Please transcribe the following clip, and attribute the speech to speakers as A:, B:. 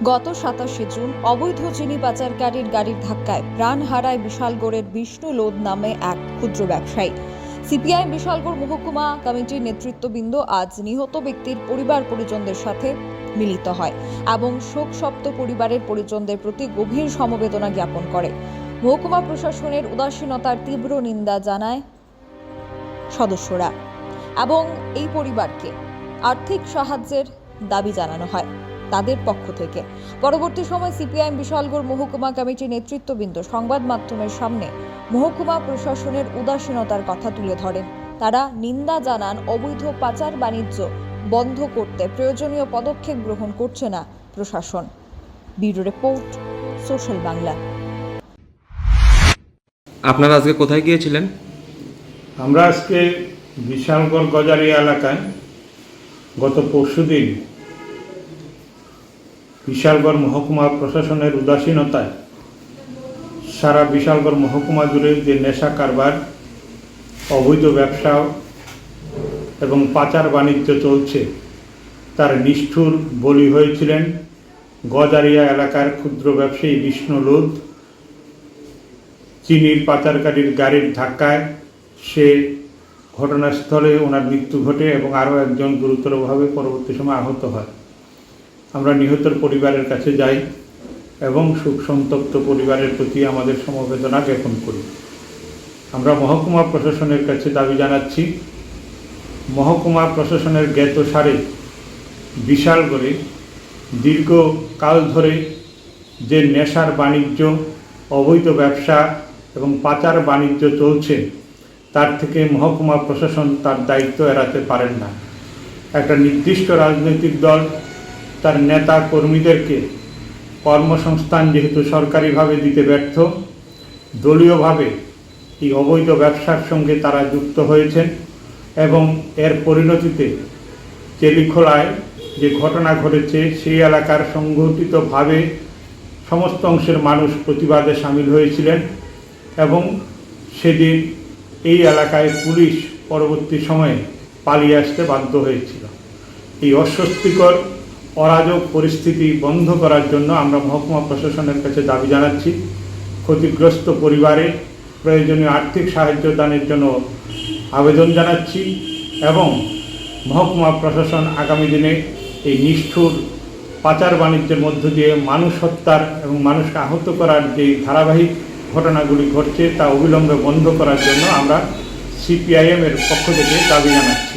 A: গত সাতাশে জুন অবৈধ চিনি পাচারকারীর গাড়ির ধাক্কায় প্রাণ হারায় বিশালগড়ের বিষ্ণু লোদ নামে এক ক্ষুদ্র ব্যবসায়ী। সিপিআই বিশালগড় মহকুমা কমিটির নেতৃত্ববৃন্দ আজ নিহত ব্যক্তির পরিবার পরিজনদের সাথে মিলিত হয় এবং শোক সপ্ত পরিবারের পরিজনদের প্রতি গভীর সমবেদনা জ্ঞাপন করে। মহকুমা প্রশাসনের উদাসীনতার তীব্র নিন্দা জানায় সদস্যরা এবং এই পরিবারকে আর্থিক সাহায্যের দাবি জানানো হয়। তাদের পক্ষ থেকে। পরবর্তী সময় সিপিআইএম বিশালগড় মহকুমা কমিটির নেতৃত্ববৃন্দ সংবাদ মাধ্যমের সামনে মহকুমা প্রশাসনের উদাসীনতার কথা তুলে ধরেন। তারা নিন্দা জানান অবৈধ পাচার বাণিজ্য বন্ধ করতে প্রয়োজনীয় পদক্ষেপ গ্রহণ করছে না প্রশাসন। Bureau report social Bangla.
B: আপনারা আজকে কোথায় গিয়েছিলেন?
C: আমরা আজকে বিশালগড় গজারিয়া এলাকায় গত পরশুদিন বিশালগড় মহকুমা প্রশাসনের উদাসীনতায় সারা বিশালগড় মহকুমা জুড়ে যে নেশা কারবার, অবৈধ ব্যবসা এবং পাচার বাণিজ্য চলছে, তার নিষ্ঠুর বলি হয়েছিলেন গজারিয়া এলাকার ক্ষুদ্র ব্যবসায়ী বিষ্ণু লোধ। চিনির পাচারকারীর গাড়ির ধাক্কায় সে ঘটনাস্থলে ওনার মৃত্যু ঘটে এবং আরও একজন গুরুতরভাবে পরবর্তী সময় আহত হয়। আমরা নিহতের পরিবারের কাছে যাই এবং শোক সন্তপ্ত পরিবারের প্রতি আমাদের সমবেদনা জ্ঞাপন করি। আমরা মহকুমা প্রশাসনের কাছে দাবি জানাচ্ছি, মহকুমা প্রশাসনের জ্ঞাত সারে বিশাল করে দীর্ঘকাল ধরে যে নেশার বাণিজ্য, অবৈধ ব্যবসা এবং পাচার বাণিজ্য চলছে, তার থেকে মহকুমা প্রশাসন তার দায়িত্ব এড়াতে পারেন না। একটা নির্দিষ্ট রাজনৈতিক দল তার নেতা কর্মীদেরকে কর্মসংস্থান যেহেতু সরকারিভাবে দিতে ব্যর্থ, দলীয়ভাবে এই অবৈধ ব্যবসার সঙ্গে তারা যুক্ত হয়েছেন এবং এর পরিণতিতে চেলিখোলায় যে ঘটনা ঘটেছে সেই এলাকার সংঘটিতভাবে সমস্ত অংশের মানুষ প্রতিবাদে সামিল হয়েছিলেন এবং সেদিন এই এলাকায় পুলিশ পরবর্তী সময়ে পালিয়ে আসতে বাধ্য হয়েছিল। এই অস্বস্তিকর অরাজক পরিস্থিতি বন্ধ করার জন্য আমরা মহকুমা প্রশাসনের কাছে দাবি জানাচ্ছি। ক্ষতিগ্রস্ত পরিবারে প্রয়োজনীয় আর্থিক সাহায্য দানের জন্য আবেদন জানাচ্ছি এবং মহকুমা প্রশাসন আগামী দিনে এই নিষ্ঠুর পাচার বাণিজ্যের মধ্য দিয়ে মানুষ হত্যার এবং মানুষকে আহত করার যে ধারাবাহিক ঘটনাগুলি ঘটছে তা অবিলম্বে বন্ধ করার জন্য আমরা সিপিআইএম এর পক্ষ থেকে দাবি জানাচ্ছি।